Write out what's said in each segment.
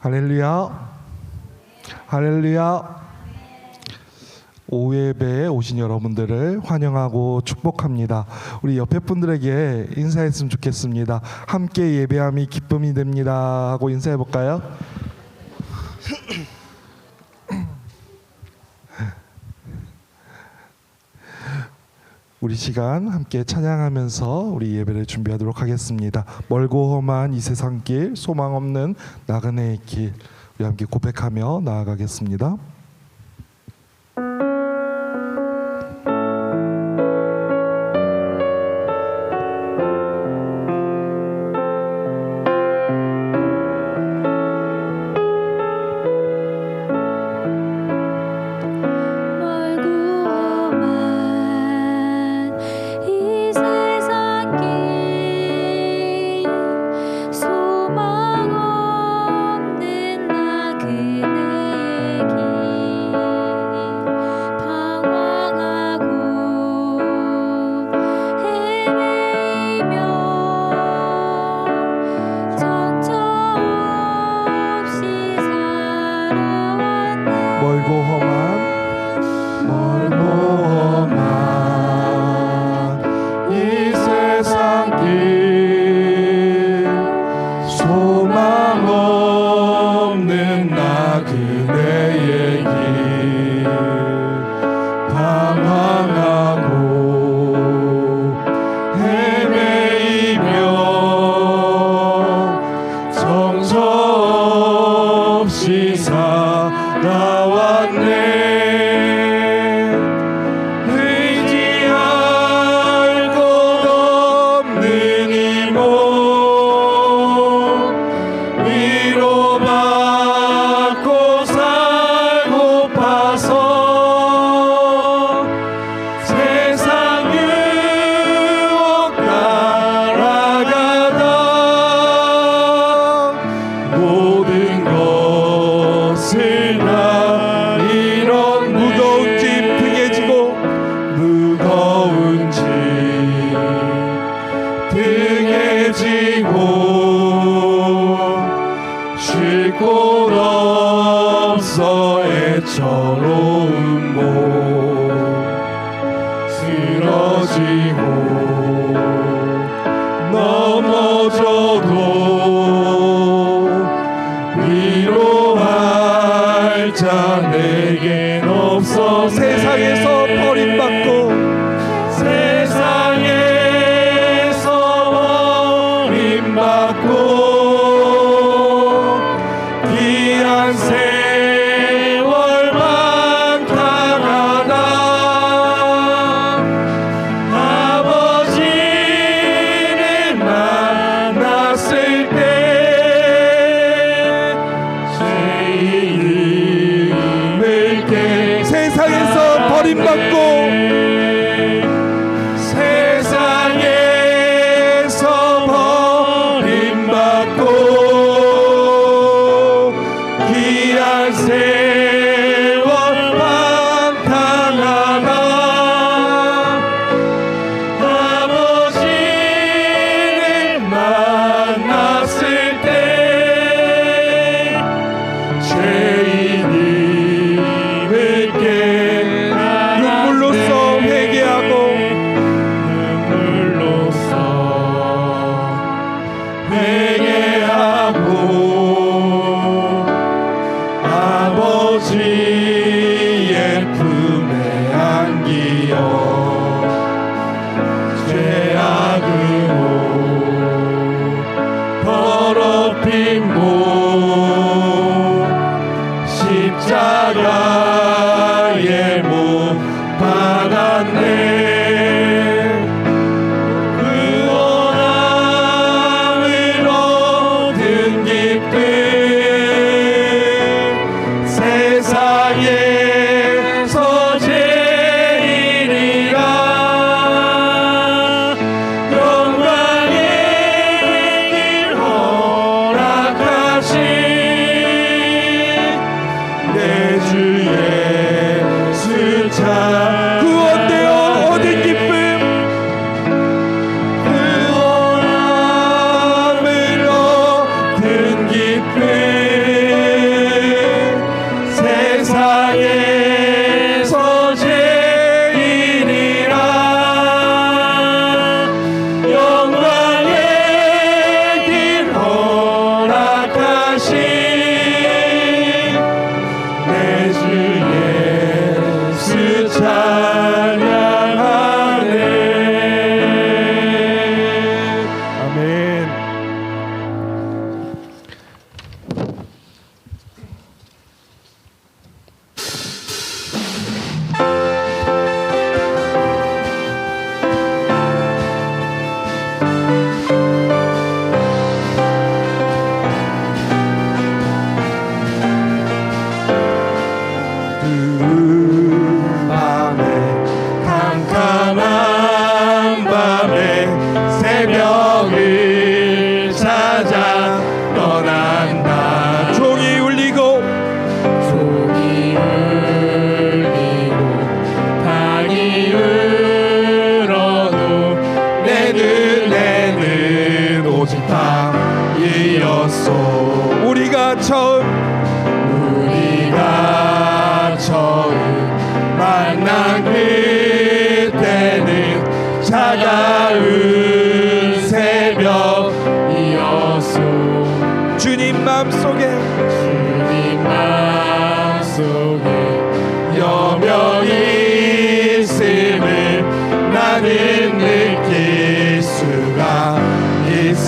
할렐루야. 할렐루야. 오예배에 오신 여러분들을 환영하고 축복합니다. 우리 옆에 분들에게 인사했으면 좋겠습니다. 함께 예배함이 기쁨이 됩니다. 하고 인사해 볼까요? 우리 시간 함께 찬양하면서 우리 예배를 준비하도록 하겠습니다. 멀고 험한 이 세상 길, 소망 없는 나그네의 길, 우리 함께 고백하며 나아가겠습니다. done. 세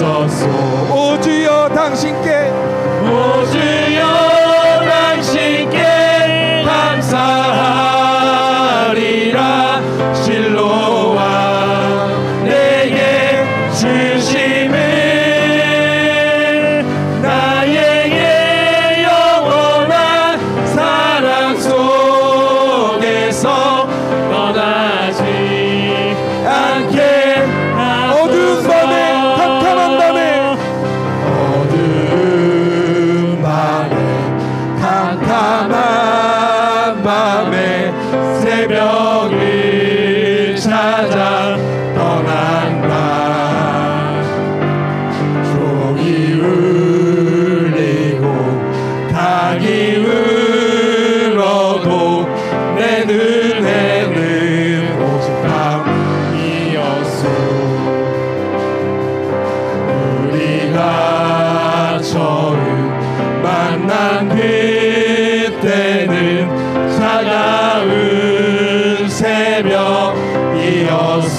주소서. 오주여 당신께. 오주여.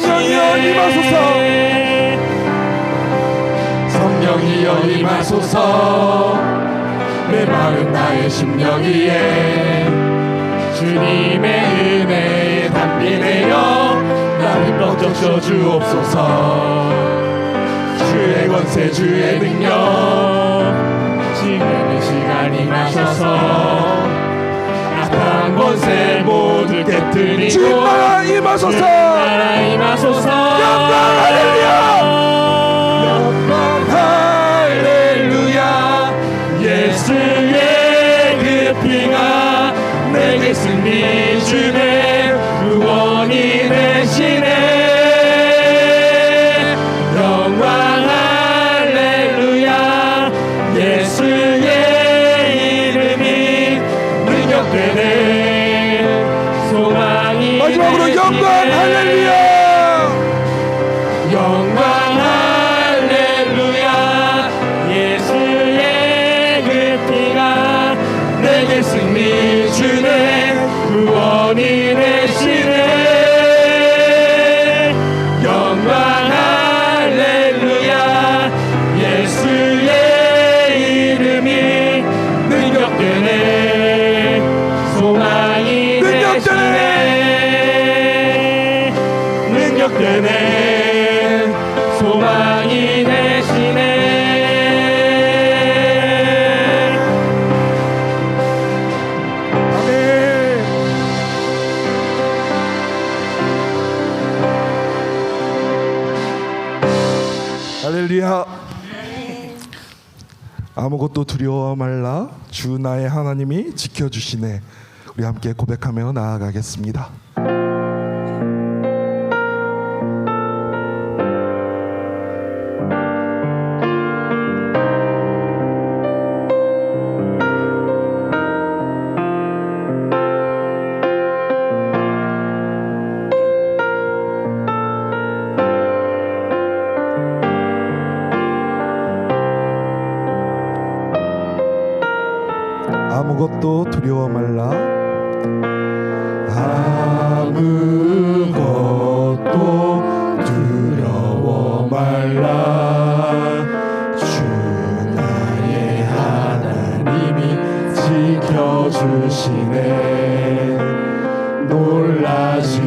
성령이여 임하소서. 성령이여 임하소서. 내 마음 나의 심령이에 주님의 은혜에 담비 내어 나를 번쩍 주옵소서. 주의 권세 주의 능력 지금의 시간이 나셔서 악한 권세 모두 깨뜨리고 임하소서. 나라 임하소서. 영광 long run 아무것도 두려워 말라 주 나의 하나님이 지켜주시네 우리 함께 고백하며 나아가겠습니다.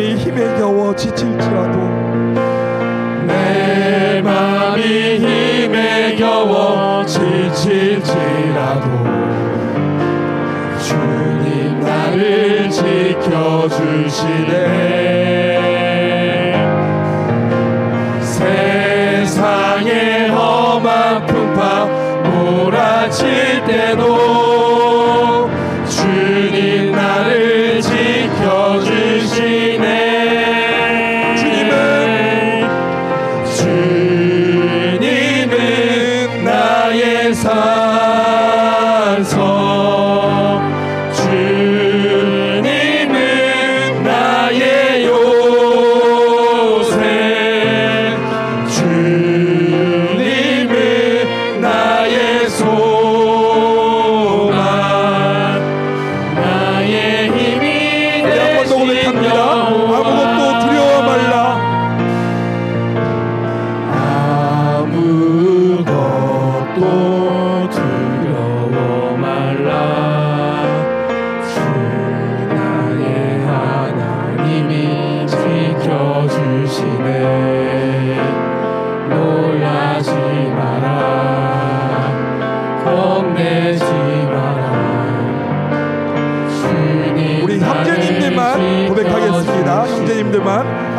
삶이 힘에 겨워 지칠지라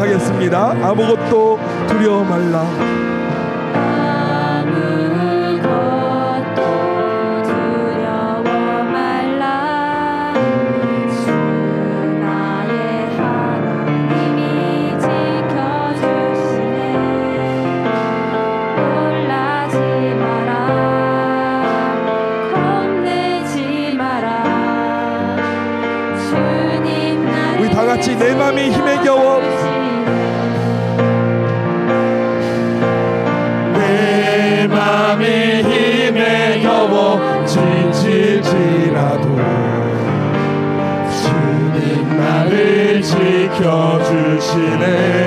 고백하겠습니다. 아무것도 두려워 말라. 지켜주시네